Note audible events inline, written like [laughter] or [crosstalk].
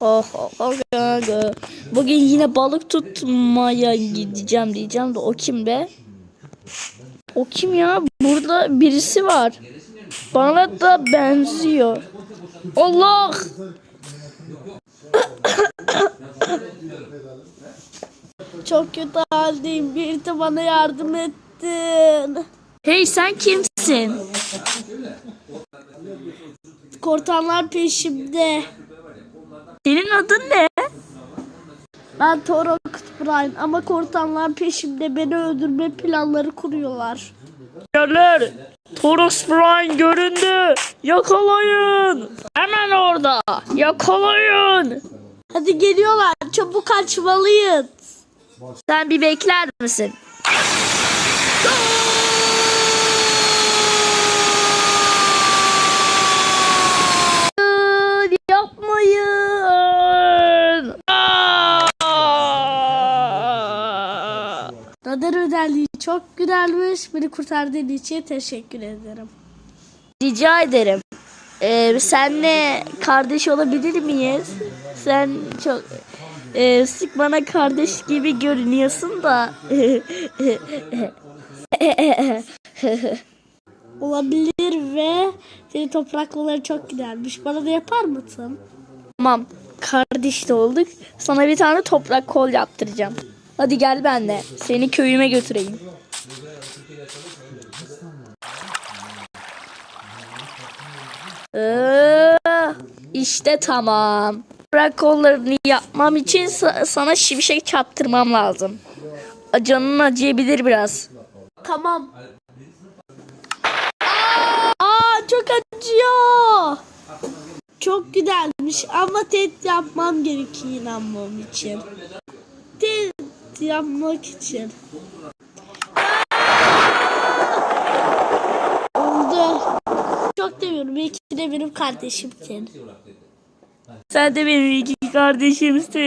Oh, oh, oh. Bugün yine balık tutmaya gideceğim diyeceğim de o kim be? O kim ya? Burada birisi var. Bana da benziyor. Allah! Çok kötü haldeyim. Bir de bana yardım ettin. Hey sen kimsin? Kortanlar peşimde. Senin adın ne? Ben Toro Brian ama kortanlar peşimde beni öldürme planları kuruyorlar. Yerler! Toros Brian göründü! Yakalayın! Hemen orada! Yakalayın! Hadi geliyorlar çabuk kaçmalıyız. Sen bir bekler misin? Radar özelliği çok güzelmiş. Beni kurtardığın için teşekkür ederim. Rica ederim. Ee, senle kardeş olabilir miyiz? Sen çok e, sık bana kardeş gibi görünüyorsun da. [laughs] Olabilir ve senin toprakları çok güzelmiş. Bana da yapar mısın? Tamam. Kardeş de olduk. Sana bir tane toprak kol yaptıracağım. Hadi gel benimle. Seni köyüme götüreyim. Ee, işte tamam. Toprak kollarını yapmam için sa- sana şimşek çarptırmam lazım. Canın acıyabilir biraz. Tamam. Aa çok acıyor. Çok güzelmiş ama tet yapmam gerekiyor inanmam için. Tet yapmak için. Oldu. Çok seviyorum. İyi ki de benim kardeşimsin. Sen de benim iki kardeşimsin.